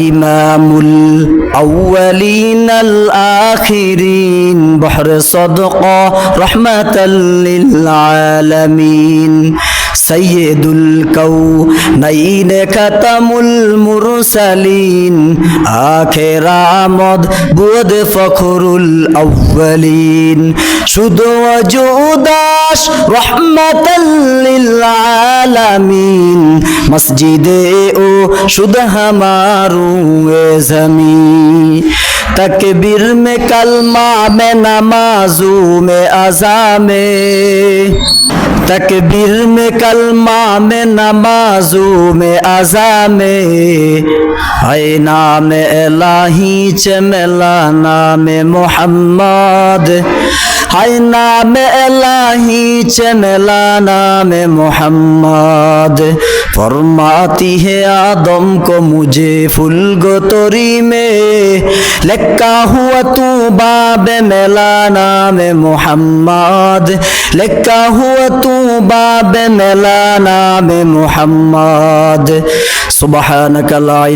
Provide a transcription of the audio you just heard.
ইমামুল আউয়ালিন আল আখিরিন বহর সদক রহমাতাল্লিল আলামিন সৈয়দুল কৌ নঈন খতমুল মুরসালিন, আখের আমদ বুদ ফখরুল আউ্বলিন শুধু যুদাস রহমতাল্লিল আলামিন মসজিদে ও শুধু হামারু জমি তকবীর মে কলমা মে নমাজু মে আজামে তকবীর মে কলমা মে নমাজু মে আজামে আয় নাম এলাহি চমেলা নাম মোহাম্মদ। আয় নাম এলাহি চমেলা নাম মোহাম্মদ। फरमाती है आदम को, मुझे फुल गोतरी में लिखा हुआ तू बाब मेला नाम मोहम्मद लिखा हुआ तू बाब मेला नाम मोहम्मद। सुबह नकला